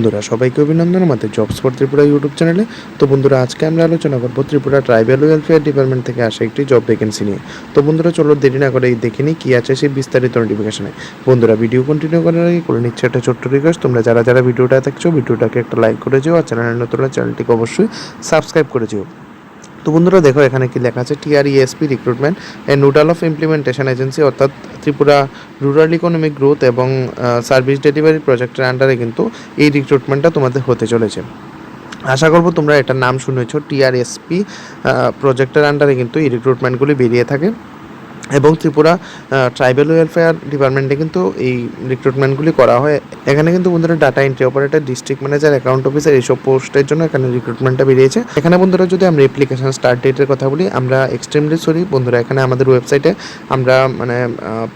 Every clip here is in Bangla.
বন্ধুরা, সবাইকে অভিনন্দন আমাদের জবস ফর ত্রিপুরা ইউটিউব চ্যানেলে তো বন্ধুরা, আজকে আমরা আলোচনা করব ত্রিপুরা ট্রাইবাল ওয়েলফেয়ার ডিপার্টমেন্ট থেকে আসা একটি জব ভ্যাকেন্সি নিয়ে। তো বন্ধুরা, চলো দেরি না করে দেখে নিই কী আছে সেই বিস্তারিত নোটিফিকেশনে বন্ধুরা ভিডিও কন্টিনিউ করার আগে করে নিচ্ছে একটা ছোট্ট রিকোয়েস্ট তোমরা যারা যারা ভিডিওটা দেখছ, ভিডিওটাকে একটা লাইক করে যেও, আর চ্যানেলের নতুন চ্যানেলটিকে অবশ্যই সাবস্ক্রাইব করে যেও। তো বন্ধুরা দেখো এখানে কি লেখা আছে? TRESP recruitment a nodal of implementation agency অর্থাৎ ত্রিপুরা রুরাল ইকোনমিক গ্রোথ এবং সার্ভিস ডেলিভারি প্রজেক্টের আন্ডারে কিন্তু এই রিক্রুটমেন্টটা তোমাদের হতে চলেছে। আশা করব তোমরা এটার নাম শুনেছ টিআরএসপি প্রজেক্টের আন্ডারে কিন্তু এই রিক্রুটমেন্টগুলি বেরিয়ে থাকে। এবং ত্রিপুরা ট্রাইবাল ওয়েলফেয়ার ডিপার্টমেন্টে কিন্তু এই রিক্রুটমেন্টগুলি করা হয়। এখানে কিন্তু বন্ধুরা data entry operator district manager account officer এইসব পোস্টের জন্য এখানে রিক্রুটমেন্টটা বেরিয়েছে। এখানে বন্ধুরা যদি আমরা অ্যাপ্লিকেশন স্টার্ট ডেটের কথা বলি, আমরা এক্সট্রিমলি সরি বন্ধুরা এখানে আমাদের ওয়েবসাইটে আমরা মানে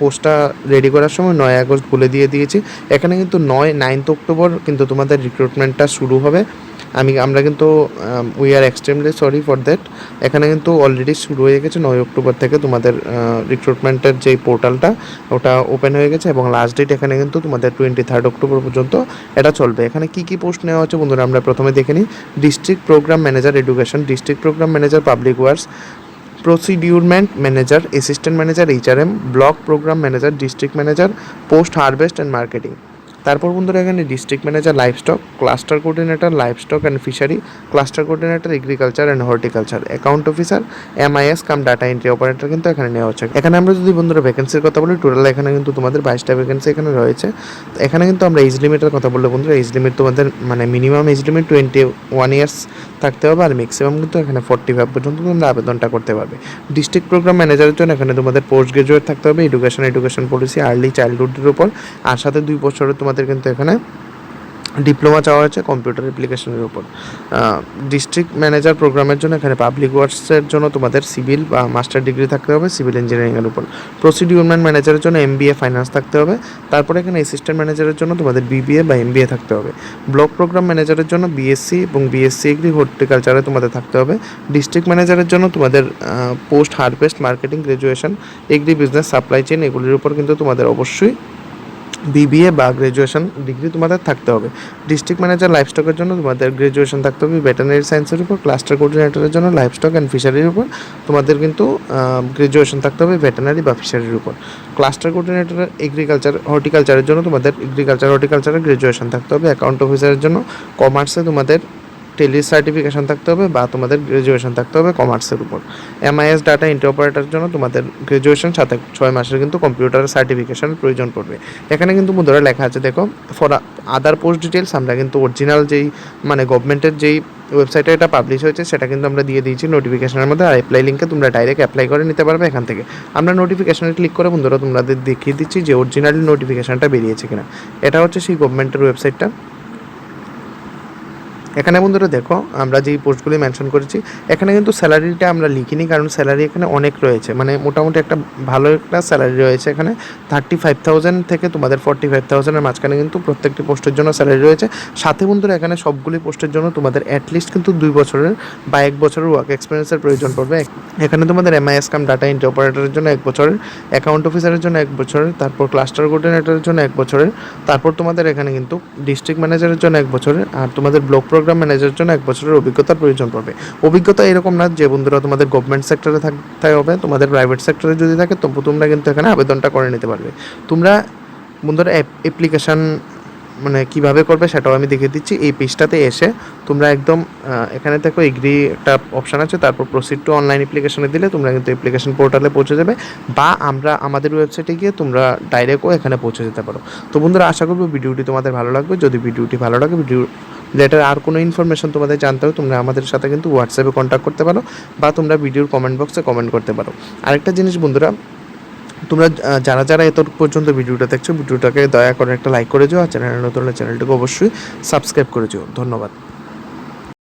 পোস্টটা রেডি করার সময় নয় আগস্ট বলে দিয়ে দিয়েছি। এখানে কিন্তু নয় নাইনথ অক্টোবর কিন্তু তোমাদের রিক্রুটমেন্টটা শুরু হবে। আমি, আমরা কিন্তু we are extremely sorry for that এখানে কিন্তু অলরেডি শুরু হয়ে গেছে নয় অক্টোবর থেকে তোমাদের রিক্রুটমেন্টের যে পোর্টালটা ওটা ওপেন হয়ে গেছে এবং লাস্ট ডেট এখানে কিন্তু তোমাদের টোয়েন্টি থার্ড অক্টোবর পর্যন্ত এটা চলবে। এখানে কি কি পোস্ট নেওয়া হচ্ছে বন্ধুরা, আমরা প্রথমে দেখে নিই। District programme manager education district programme manager public works procurement manager assistant manager HRM block programme manager district manager post harvest and marketing তারপর বন্ধুরা এখানে district manager livestock cluster coordinator livestock and fishery cluster coordinator agriculture and horticulture account officer MIS cum data entry operator কিন্তু এখানে নেওয়া হচ্ছে। এখানে আমরা যদি বন্ধুরা ভ্যাকেন্সির কথা বলি টোটাল এখানে কিন্তু তোমাদের বাইশটা ভ্যাকেন্সি এখানে রয়েছে। এখানে কিন্তু আমরা এজ লিমিটের কথা বললে বন্ধুরা এজ লিমিট তোমাদের মানে minimum age limit twenty one years থাকতে হবে আর ম্যাক্সিমাম কিন্তু এখানে ফর্টি ফাইভ পর্যন্ত তোমরা আবেদনটা করতে পারবে। ডিস্ট্রিক্ট প্রোগ্রাম ম্যানেজারের জন্য এখানে তোমাদের পোস্ট গ্রাজুয়েট থাকতে হবে এডুকেশন এডুকেশন পলিসি আর্লি চাইল্ডহুডের উপর। আর সাথে দুই বছরের তোমাদের কিন্তু এখানে ডিপ্লোমা চাওয়া হয়েছে কম্পিউটার অ্যাপ্লিকেশনের উপর। ডিস্ট্রিক্ট ম্যানেজার প্রোগ্রামের জন্য এখানে পাবলিক ওয়ার্কসের জন্য তোমাদের সিভিল বা মাস্টার ডিগ্রি থাকতে হবে সিভিল ইঞ্জিনিয়ারিংয়ের উপর। প্রসিডিউরমেন্ট ম্যানেজারের জন্য এম এমবিএ ফাইন্যান্স থাকতে হবে, তারপরে এখানে অ্যাসিস্ট্যান্ট ম্যানেজারের জন্য তোমাদের বিবিএ বা এম এমবিএ থাকতে হবে। ব্লক প্রোগ্রাম ম্যানেজারের জন্য বিএসসি এবং বিএসসি এগ্রি হর্টিকালচারে তোমাদের থাকতে হবে। ডিস্ট্রিক্ট ম্যানেজারের জন্য তোমাদের post harvest marketing graduation agri business supply chain এগুলির উপর কিন্তু তোমাদের অবশ্যই বিবিএ বা গ্র্যাজুয়েশন ডিগ্রি তোমাদের থাকতে হবে। ডিস্ট্রিক্ট ম্যানেজার লাইফস্টকের জন্য তোমাদের গ্র্যাজুয়েশন থাকতে হবে। ভেটেনারি সায়েন্সের উপর ক্লাস্টার কোঅর্ডিনেটরের জন্য লাইফস্টক অ্যান্ড ফিশারির উপর। তোমাদের কিন্তু গ্র্যাজুয়েশন থাকতে হবে ভেটেনারি বা ফিশারির উপর। ক্লাস্টার কোঅর্ডিনেটর এগ্রিকালচার হর্টিকালচারের জন্য তোমাদের এগ্রিকালচার হর্টিকালচারের গ্র্যাজুয়েশন থাকতে হবে। অ্যাকাউন্ট অফিসারের জন্য কমার্সে তোমাদের টেলি সার্টিফিকেশন থাকতে হবে বা তোমাদের গ্র্যাজুয়েশন থাকতে হবে কমার্সের উপর। এমআইএস ডাটা এন্ট্রি অপারেটরের জন্য তোমাদের গ্র্যাজুয়েশন সাথে ছয় মাসের কিন্তু কম্পিউটার সার্টিফিকেশনের প্রয়োজন পড়বে। এখানে কিন্তু মুদ্রা লেখা আছে, দেখো ফর আদার পোস্ট ডিটেলস আমরা কিন্তু অরিজিনাল যেই মানে গভর্নমেন্টের যেই ওয়েবসাইটে এটা পাবলিশ হয়েছে, সেটা কিন্তু আমরা দিয়ে দিয়েছি নোটিফিকেশনের মধ্যে, আর অ্যাপ্লাই লিঙ্কে তোমরা ডাইরেক্ট অ্যাপ্লাই করে নিতে পারবে এখান থেকে। আমরা নোটিফিকেশনে ক্লিক করে বন্ধুরা তোমাদের দেখিয়ে দিচ্ছি যে অরিজিনালি নোটিফিকেশনটা বেরিয়েছে কিনা। এটা হচ্ছে সেই গভর্নমেন্টের ওয়েবসাইটটা এখানে বন্ধুরা দেখো, আমরা যেই পোস্টগুলি মেনশন করেছি, এখানে কিন্তু স্যালারিটা আমরা লিখিনি কারণ স্যালারি এখানে অনেক রয়েছে। মানে মোটামুটি একটা ভালো একটা স্যালারি রয়েছে এখানে। থার্টি ফাইভ থেকে তোমাদের ফর্টি ফাইভ থাউজেন্ডের মাঝখানে কিন্তু প্রত্যেকটি পোস্টের জন্য স্যালারি রয়েছে। সাথে বন্ধুরা এখানে সবগুলি পোস্টের জন্য তোমাদের অ্যাটলিস্ট কিন্তু দুই বছরের বা এক বছরের ওয়ার্ক এক্সপিরিয়েন্সের প্রয়োজন পড়বে। এখানে তোমাদের এমআইএস কাম ডাটা এন্ট্রি অপারেটরের জন্য এক বছরের অ্যাকাউন্ট অফিসারের জন্য এক বছরের, তারপর ক্লাস্টার কোঅর্ডিনেটরের জন্য এক বছরের, তারপর তোমাদের এখানে কিন্তু ডিস্ট্রিক্ট ম্যানেজারের জন্য এক বছরের, আর তোমাদের ব্লক প্রোগ্রাম ম্যানেজারের জন্য এক বছরের অভিজ্ঞতার প্রয়োজন পড়বে। অভিজ্ঞতা এরকম না যে, বন্ধুরা, তোমাদের গভর্নমেন্ট সেক্টরে থাকতে হবে, তোমাদের প্রাইভেট সেক্টরে যদি থাকে, তবু তোমরা কিন্তু এখানে আবেদনটা করে নিতে পারবে। তোমরা, বন্ধুরা অ্যাপ্লিকেশান মানে কীভাবে করবে সেটাও আমি দেখে দিচ্ছি। এই পেজটাতে এসে তোমরা একদম এখানে দেখো এগ্রি একটা অপশান আছে, তারপর প্রসিড টু অনলাইন অ্যাপ্লিকেশনে দিলে তোমরা কিন্তু অ্যাপ্লিকেশন পোর্টালে পৌঁছে যাবে বা আমরা আমাদের ওয়েবসাইটে গিয়ে তোমরা ডাইরেক্টও এখানে পৌঁছে যেতে পারো। তো বন্ধুরা, আশা করব ভিডিওটি তোমাদের ভালো লাগবে। যদি ভিডিওটি ভালো লাগে, ভিডিও লেটার আর কোনো ইনফরমেশন তোমাদের জানতে হবে, তোমরা আমাদের সাথে কিন্তু হোয়াটসঅ্যাপে কন্ট্যাক্ট করতে পারো বা তোমরা ভিডিওর কমেন্ট বক্সে কমেন্ট করতে পারো। আরেকটা জিনিস বন্ধুরা, তোমরা যারা যারা এত পর্যন্ত ভিডিওটা দেখছ, ভিডিওটাকে দয়া করে একটা লাইক করে যাও আর চ্যানেল নতুন চ্যানেলটাকে অবশ্যই সাবস্ক্রাইব করে যাও। ধন্যবাদ।